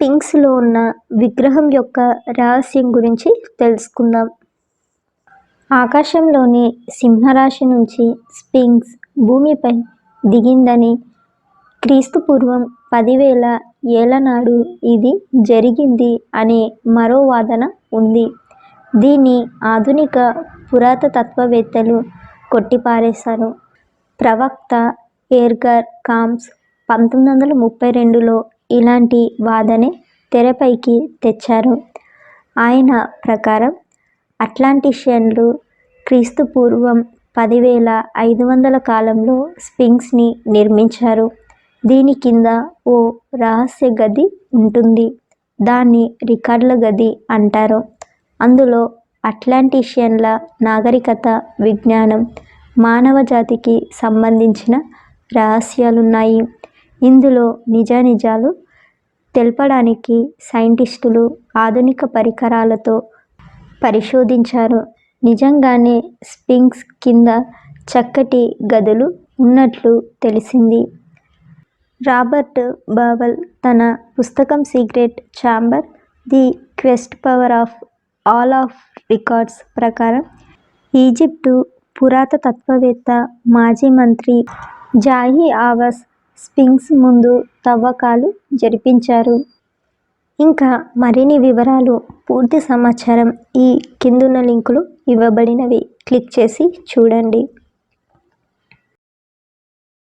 స్పింక్స్లో ఉన్న విగ్రహం యొక్క రహస్యం గురించి తెలుసుకుందాం. ఆకాశంలోని సింహరాశి నుంచి స్పింక్స్ భూమిపై దిగిందని క్రీస్తు పూర్వం పదివేల ఏళ్ళ నాడు ఇది జరిగింది అనే మరో వాదన ఉంది. దీన్ని ఆధునిక పురాతత్వవేత్తలు కొట్టిపారేశారు. ప్రవక్త ఎడ్గర్ కామ్స్ పంతొమ్మిది వందల ముప్పై రెండులో ఇలాంటి వాదనే తెరపైకి తెచ్చారు. ఆయన ప్రకారం అట్లాంటిషియన్లు క్రీస్తు పూర్వం పదివేల ఐదు వందల కాలంలో స్పింక్స్ని నిర్మించారు. దీని కింద ఓ రహస్య గది ఉంటుంది. దాన్ని రికార్డుల గది అంటారు. అందులో అట్లాంటిషియన్ల నాగరికత విజ్ఞానం మానవ జాతికి సంబంధించిన రహస్యాలున్నాయి. ఇందులో నిజానిజాలు తెలపడానికి సైంటిస్టులు ఆధునిక పరికరాలతో పరిశోధించారు. నిజంగానే స్పింగ్స్ కింద చక్కటి గదులు ఉన్నట్లు తెలిసింది. రాబర్ట్ బవల్ తన పుస్తకం secret chamber the quest power of hall of records ప్రకారం ఈజిప్టు పురాతత్వవేత్త మాజీ మంత్రి జాహీ ఆవాస్ స్పింగ్స్ ముందు తవ్వకాలు జరిపించారు. ఇంకా మరిన్ని వివరాలు పూర్తి సమాచారం ఈ కిందున్న లింకులు ఇవ్వబడినవి. క్లిక్ చేసి చూడండి.